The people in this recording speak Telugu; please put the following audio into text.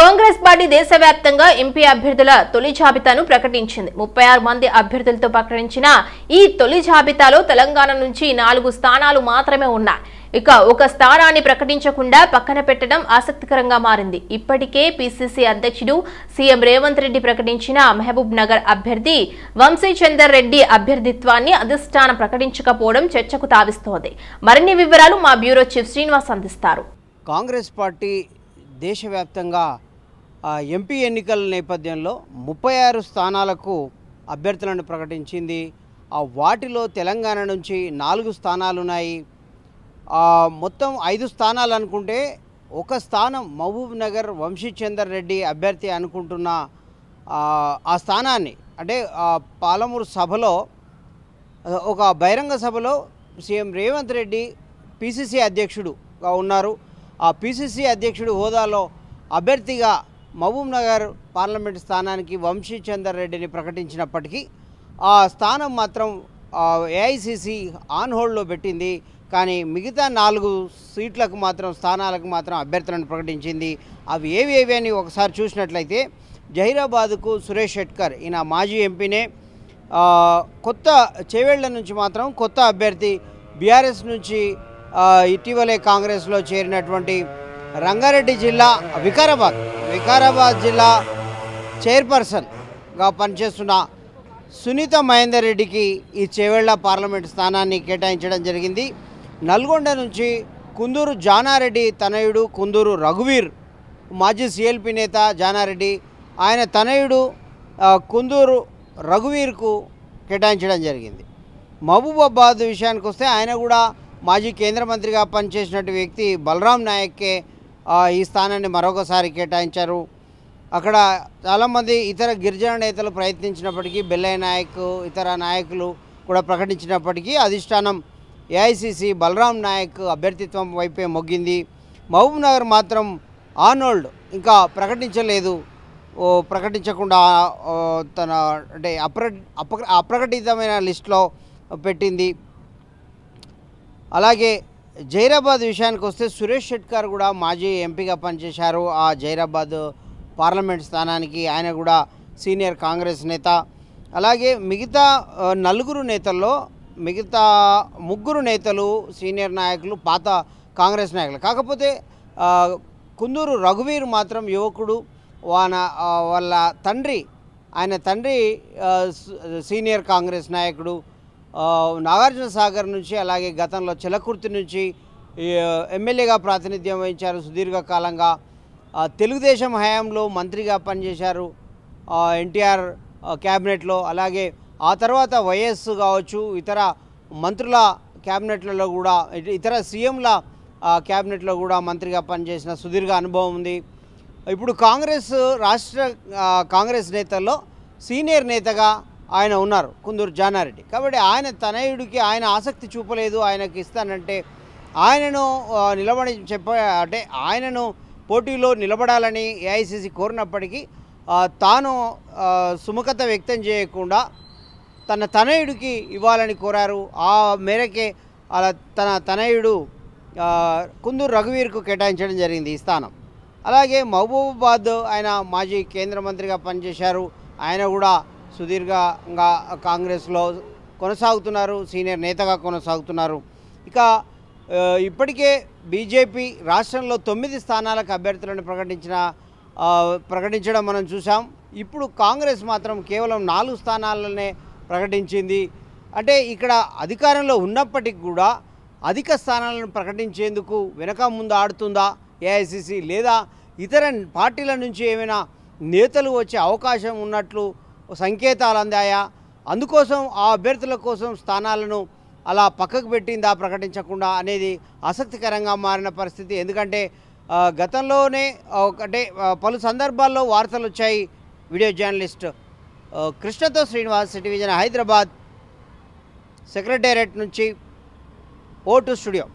కాంగ్రెస్ పార్టీ దేశవ్యాప్తంగా ఎంపీ అభ్యర్థుల తొలి జాబితాను ప్రకటించింది. ముప్పై ఆరు మంది అభ్యర్థులతో ప్రకటించిన ఈ తొలి జాబితాలో తెలంగాణ నుంచి నాలుగు స్థానాలు మాత్రమే ఉన్నాయి. ఇక ఒక స్థానాన్ని ప్రకటించకుండా పక్కన పెట్టడం ఆసక్తికరంగా మారింది. ఇప్పటికే పిసిసి అధ్యక్షుడు సీఎం రేవంత్ రెడ్డి ప్రకటించిన మహబూబ్ నగర్ అభ్యర్థి వంశీచందర్ రెడ్డి అభ్యర్థిత్వాన్ని అధిష్టానం ప్రకటించకపోవడం చర్చకు తావిస్తోంది. మరిన్ని వివరాలు మా బ్యూరో చీఫ్ శ్రీనివాస్ అందిస్తారు. కాంగ్రెస్ పార్టీ దేశవ్యాప్తంగా ఎంపీ ఎన్నికల నేపథ్యంలో ముప్పై ఆరు స్థానాలకు అభ్యర్థులను ప్రకటించింది. ఆ వాటిలో తెలంగాణ నుంచి నాలుగు స్థానాలు ఉన్నాయి మొత్తం ఐదు స్థానాలు అనుకుంటే ఒక స్థానం మహబూబ్ నగర్ వంశీచందర్ రెడ్డి అభ్యర్థి అనుకుంటున్న ఆ, స్థానాన్ని అంటే పాలమూరు సభలో ఒక బహిరంగ సభలో సీఎం రేవంత్ రెడ్డి పిసిసి అధ్యక్షుడుగా ఉన్నారు. ఆ పిసిసి అధ్యక్షుడు హోదాలో అభ్యర్థిగా మహబూబ్ నగర్ పార్లమెంట్ స్థానానికి వంశీచందర్ రెడ్డిని ప్రకటించినప్పటికీ ఆ స్థానం మాత్రం ఏఐసిసి ఆన్ హోల్డ్లో పెట్టింది. కానీ మిగతా నాలుగు సీట్లకు మాత్రం స్థానాలకు మాత్రం అభ్యర్థులను ప్రకటించింది. అవి ఏవి ఏవి అని ఒకసారి చూసినట్లయితే జహీరాబాద్కు సురేష్ షెట్కర్ ఈయన మాజీ ఎంపీనే. కొత్త చేవేళ్ళ నుంచి మాత్రం కొత్త అభ్యర్థి బీఆర్ఎస్ నుంచి ఇటీవలే కాంగ్రెస్లో చేరినటువంటి రంగారెడ్డి జిల్లా వికారాబాద్. వికారాబాద్ జిల్లా చైర్పర్సన్గా పనిచేస్తున్న సునీత మహేందర్ రెడ్డికి ఈ చేవేళ్ళ పార్లమెంట్ స్థానాన్ని కేటాయించడం జరిగింది. నల్గొండ నుంచి కుందూరు జానారెడ్డి తనయుడు కుందూరు రఘువీర్ మాజీ సిఎల్పి నేత జానారెడ్డి ఆయన తనయుడు కుందూరు రఘువీర్కు కేటాయించడం జరిగింది. మహబూబాబాద్ విషయానికి వస్తే ఆయన కూడా మాజీ కేంద్ర మంత్రిగా పనిచేసినటువంటి వ్యక్తి బలరాం నాయక్కే ఈ స్థానాన్ని మరొకసారి కేటాయించారు. అక్కడ చాలామంది ఇతర గిరిజన నేతలు ప్రయత్నించినప్పటికీ బెల్లయ్య నాయక్ ఇతర నాయకులు కూడా ప్రకటించినప్పటికీ అధిష్టానం ఏఐసిసి బలరాం నాయక్ అభ్యర్థిత్వం వైపే మొగ్గింది. మహబూబ్ నగర్ మాత్రం ఆనోల్డ్ ఇంకా ప్రకటించలేదు. ఓ ప్రకటించకుండా తన అంటే అప్ర అప్ర అప్రకటితమైన లిస్టులో పెట్టింది. అలాగే జైరాబాద్ విషయానికి వస్తే సురేష్ షెట్కర్ కూడా మాజీ ఎంపీగా పనిచేశారు. ఆ జైరాబాద్ పార్లమెంట్ స్థానానికి ఆయన కూడా సీనియర్ కాంగ్రెస్ నేత. అలాగే మిగతా నలుగురు నేతల్లో మిగతా ముగ్గురు నేతలు సీనియర్ నాయకులు పాత కాంగ్రెస్ నాయకులు. కాకపోతే కుందూరు రఘువీర్ మాత్రం యువకుడు. వాన వాళ్ళ తండ్రి ఆయన తండ్రి సీనియర్ కాంగ్రెస్ నాయకుడు. నాగార్జున సాగర్ నుంచి అలాగే గతంలో చిలకుర్తి నుంచి ఎమ్మెల్యేగా ప్రాతినిధ్యం వహించారు సుదీర్ఘకాలంగా. తెలుగుదేశం హయాంలో మంత్రిగా పనిచేశారు. ఎన్టీఆర్ క్యాబినెట్లో. అలాగే ఆ తర్వాత వైఎస్ కావచ్చు ఇతర మంత్రుల క్యాబినెట్లలో కూడా ఇతర సీఎంల క్యాబినెట్లో కూడా మంత్రిగా పనిచేసిన సుదీర్ఘ అనుభవం ఉంది. ఇప్పుడు కాంగ్రెస్ రాష్ట్ర కాంగ్రెస్ నేతల్లో సీనియర్ నేతగా ఆయన ఉన్నారు కుందూరు జానారెడ్డి. కాబట్టి ఆయన తనయుడికి ఆయన ఆసక్తి చూపలేదు ఆయనకి ఇస్తానంటే ఆయనను నిలబడి చెప్ప అంటే ఆయనను పోటీలో నిలబడాలని ఏఐసిసి కోరినప్పటికీ తాను సుముఖత వ్యక్తం చేయకుండా తన తనయుడికి ఇవ్వాలని కోరారు. ఆ మేరకే అలా తన తనయుడు కుందూరు రఘువీర్కు కేటాయించడం జరిగింది ఈ స్థానం. అలాగే మహబూబాబాద్ ఆయన మాజీ కేంద్ర మంత్రిగా పనిచేశారు. ఆయన కూడా సుదీర్ఘంగా కాంగ్రెస్లో కొనసాగుతున్నారు సీనియర్ నేతగా కొనసాగుతున్నారు. ఇక ఇప్పటికే బీజేపీ రాష్ట్రంలో తొమ్మిది స్థానాలకు అభ్యర్థులను ప్రకటించిన ప్రకటించడం మనం చూసాం ఇప్పుడు కాంగ్రెస్ మాత్రం కేవలం నాలుగు స్థానాలనే ప్రకటించింది. అంటే ఇక్కడ అధికారంలో ఉన్నప్పటికీ కూడా అధిక స్థానాలను ప్రకటించేందుకు వెనక ముందు ఆడుతుందా ఏఐసిసి లేదా ఇతర పార్టీల నుంచి ఏమైనా నేతలు వచ్చే అవకాశం ఉన్నట్లు సంకేతాలు అందాయా? అందుకోసం ఆ అభ్యర్థుల కోసం స్థానాలను అలా పక్కకు పెట్టిందా ప్రకటించకుండా అనేది ఆసక్తికరంగా మారిన పరిస్థితి. ఎందుకంటే గతంలోనే ఒకటే పలు సందర్భాల్లో వార్తలు వచ్చాయి. వీడియో జర్నలిస్ట్ కృష్ణతో శ్రీనివాస్ సిటీ హైదరాబాద్ సెక్రటేరియట్ నుంచి ఓటు స్టూడియో.